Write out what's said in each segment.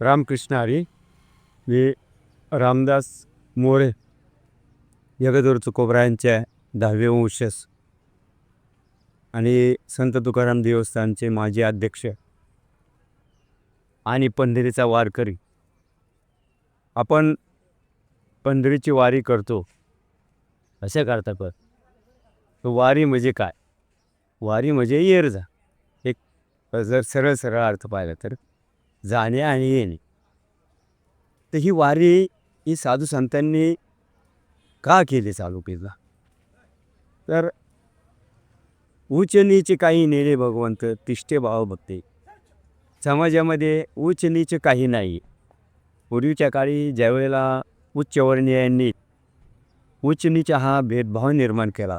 रामकृष्ण हरी मी रामदास मोरे जगदूर तुकोबरायांचे दहावे वंशस आणि संत तुकाराम देवस्थानचे माजी अध्यक्ष आणि पंढरीचा वारकरी. आपण पंढरीची वारी करतो. अशा करता पण. वारी म्हणजे काय? वारी म्हणजे येर जा एक जर सरळ सरळ अर्थ पाहिला तर. जाणे आणि येणे. तर ही वारी ही साधू संतांनी का केली चालू केला तर उच्च नीच काही नेले भगवंत तिष्ठे भाव भक्ते. समाजामध्ये उच्च नीच काही नाही. पूर्वीच्या काळी ज्यावेळेला उच्चवर्णीयांनी उच्च नीच हा भेदभाव निर्माण केला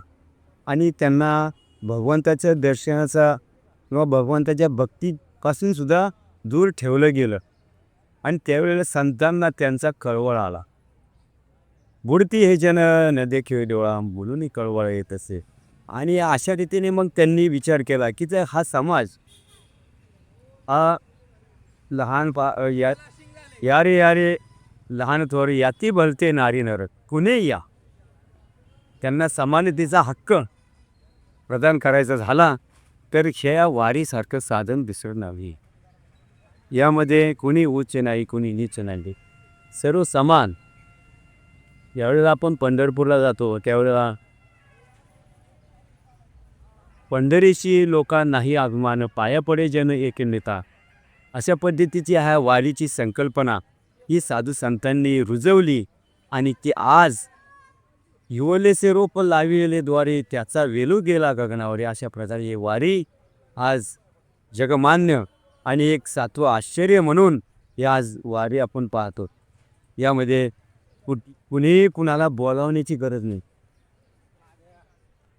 आणि त्यांना भगवंताच्या दर्शनाचा किंवा भगवंताच्या भक्तीपासूनसुद्धा दूर ठेवलं गेलं. आणि त्यावेळेला संतांना त्यांचा कळवळ आला. बुडती हे जन न देखे डोळा बोलूनही कळवळ येत असे. आणि अशा रीतीने मग त्यांनी विचार केला की जर हा समाज हा लहान पा या यारे यारे लहान थोर याती भलते नारी नरक कुणे या? त्यांना समानतेचा हक्क प्रदान करायचा झाला तर ह्या वारीसारखं साधन दिसणं नव्हे यामध्ये कुणी उच्च नाही कुणी नीच नाही. सर्व समान. यावेळेला आपण पंढरपूरला जातो. त्यावेळेला पंढरीशी लोका नाही अभिमान पाया पडे जन एक नेता अशा पद्धतीची ह्या वारीची संकल्पना ही साधू संतांनी रुजवली आणि ती आज युवलेसे रोप लाविलेद्वारे त्याचा वेलू गेला गगनावरे. अशा प्रकारे वारी आज जगमान्य आणि एक सातवं आश्चर्य म्हणून ही आज वारी आपण पाहतो. यामध्ये कु कुणीही कुणाला बोलावण्याची गरज नाही.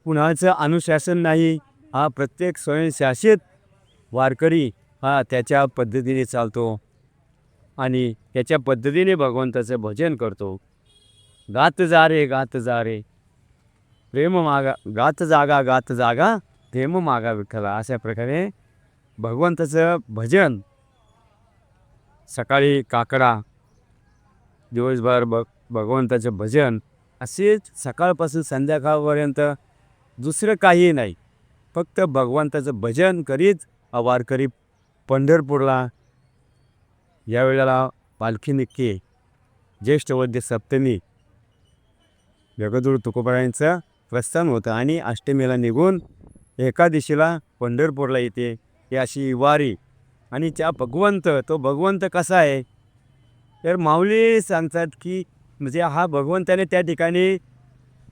कुणाचं अनुशासन नाही हा प्रत्येक स्वयंशासित वारकरी हा त्याच्या पद्धतीने चालतो आणि त्याच्या पद्धतीने भगवंताचं भजन करतो. गात जा रे गात जा रे. प्रेम मागा गात जागा गात जागा प्रेम मागा विठ्ठला. अशा प्रकारे भगवंताचं भजन. सकाळी काकडा दिवसभर भ भगवंताचं भजन असेच सकाळपासून संध्याकाळपर्यंत दुसरं काही नाही. फक्त भगवंताचं भजन करीत वारकरी पंढरपूरला यावेळेला पालखी निघते. ज्येष्ठ वद्य सप्तमी. जगदूर तुकोबरायांचं प्रस्थान होतं आणि अष्टमीला निघून एकादशीला पंढरपूरला येते. ही अशी वारी. आणि त्या भगवंत तो भगवंत कसा आहे? तर माऊली सांगतात की म्हणजे हा भगवंताने त्या ठिकाणी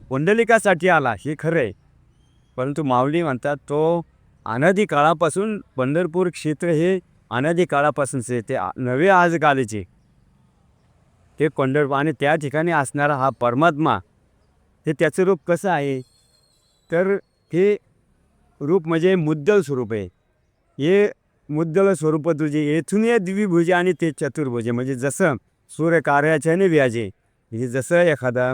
पुंडलिकासाठी आला हे खरं आहे परंतु माऊली म्हणतात तो अनादी काळापासून पंढरपूर क्षेत्र हे अनादी काळापासूनचे ते नवे आज कालीचे ते पंढरपूर आणि त्या ठिकाणी असणारा हा परमात्मा हे त्याचं रूप कसं आहे? तर हे रूप म्हणजे मुद्दल स्वरूप आहे. हे मुद्दल स्वरूप तुझे येथून ये द्विभुजे आणि ते चतुर्भुजे. म्हणजे जसं सूर्य कार्याच्याने व्याजे म्हणजे जसं एखादा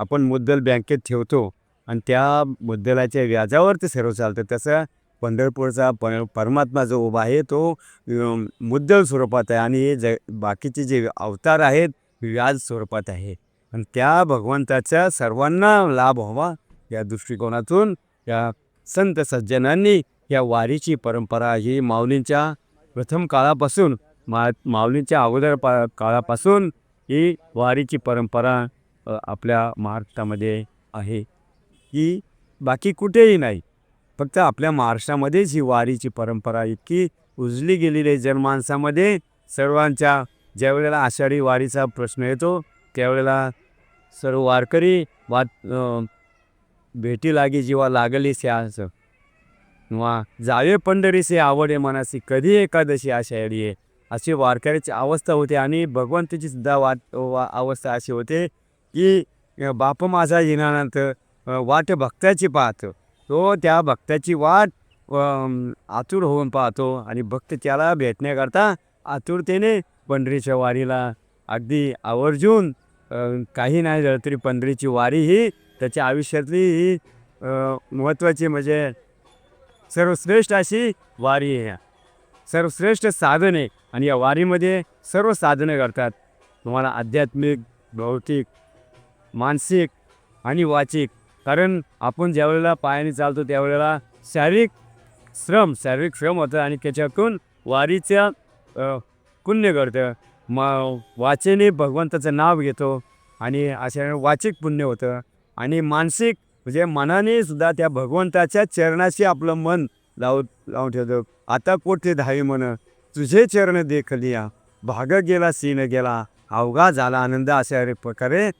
आपण मुद्दल बँकेत ठेवतो आणि त्या मुद्दलाच्या व्याजावर ते सर्व चालतं तसं पंढरपूरचा प परमात्मा जो उभा आहे तो मुद्दल स्वरूपात आहे आणि हे ज बाकीचे जे अवतार आहेत व्याज स्वरूपात आहे. आणि त्या भगवंताचा सर्वांना लाभ व्हावा या दृष्टिकोनातून या संत सज्जनांनी या वारीची परंपरा ही माऊलींच्या प्रथम काळापासून मा माऊलींच्या अगोदर पा काळापासून ही वारीची परंपरा आपल्या महाराष्ट्रामध्ये आहे. की बाकी कुठेही नाही. फक्त आपल्या महाराष्ट्रामध्येच ही वारीची परंपरा इतकी उजली गेलेली आहे. जनमानसामध्ये सर्वांच्या ज्यावेळेला आषाढी वारीचा प्रश्न येतो त्यावेळेला सर्व वारकरी वा भेटी लागी जीवा लागली असं किंवा जावे पंढरीसे आवडे मनासी कधी एकादशी आषाढी आहे? अशी वारकऱ्याची अवस्था होते आणि भगवंताची सुद्धा वाट वा अवस्था अशी होते की बाप माझा येण्यानंतर वाट भक्ताची पाहतो. तो त्या भक्ताची वाट आतुर होऊन पाहतो आणि भक्त त्याला भेटण्याकरता आतुरतेने पंढरीच्या वारीला अगदी आवर्जून काही नाही झालं तरी पंढरीची वारी ही त्याच्या आयुष्यातली ही महत्त्वाची म्हणजे सर्वश्रेष्ठ अशी वारी आहे. सर्वश्रेष्ठ साधन आहे आणि या वारीमध्ये सर्व साधनं करतात. तुम्हाला आध्यात्मिक भौतिक मानसिक आणि वाचिक कारण आपण ज्यावेळेला पायाने चालतो त्यावेळेला शारीरिक श्रम शारीरिक श्रम होतं आणि त्याच्यातून वारीच्या पुण्य घडतं. म वाचेने भगवंताचं नाव घेतो आणि अशा वाचिक पुण्य होतं आणि मानसिक म्हणजे मनाने सुद्धा त्या भगवंताच्या चरणाशी आपलं मन लावून लावून ठेवतो. आता कोठे धावी म्हण? तुझे चरण देखलिया भाग गेला सीन गेला. अवघा झाला आनंद अशा प्रकारे.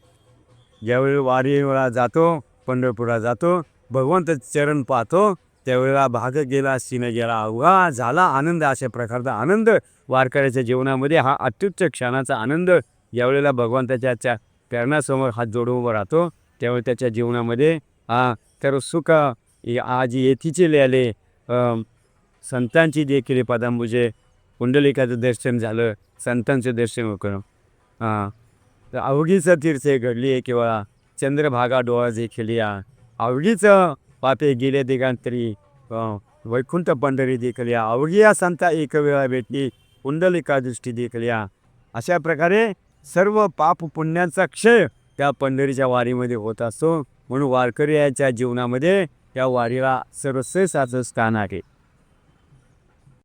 ज्यावेळी वारीला जातो पंढरपूरला जातो भगवंत चरण पाहतो त्यावेळेला भाग गेला सीन गेला अवघा झाला आनंद अशा प्रकारचा आनंद वारकऱ्याच्या जीवनामध्ये. हा अत्युच्च क्षणाचा आनंद ज्यावेळेला भगवंताच्या त्या प्रेरणासमोर हात जोडून उभं राहतो त्यावेळी त्याच्या जीवनामध्ये हा तर सुख आज येथीचे लिहिले संतांची देखील पदांबुजे पुंडलिकाचं दर्शन झालं संतांचं दर्शन करून. हां तर अवघीचं तीर्थ घडली किंवा चंद्रभागा डोळा देखील या. आवडीचं पापे गेले दिगांतरी वैकुंठ पंढरी देखलिया अवघी या संता एक वेळा भेटली पुंडलिका दृष्टी या. अशा प्रकारे सर्व पाप पुण्यांचा क्षय त्या पंढरीच्या वारीमध्ये होत असतो. म्हणून वारकरी याच्या जीवनामध्ये त्या वारीला सर्वश्रेष्ठ असं स्थान आहे.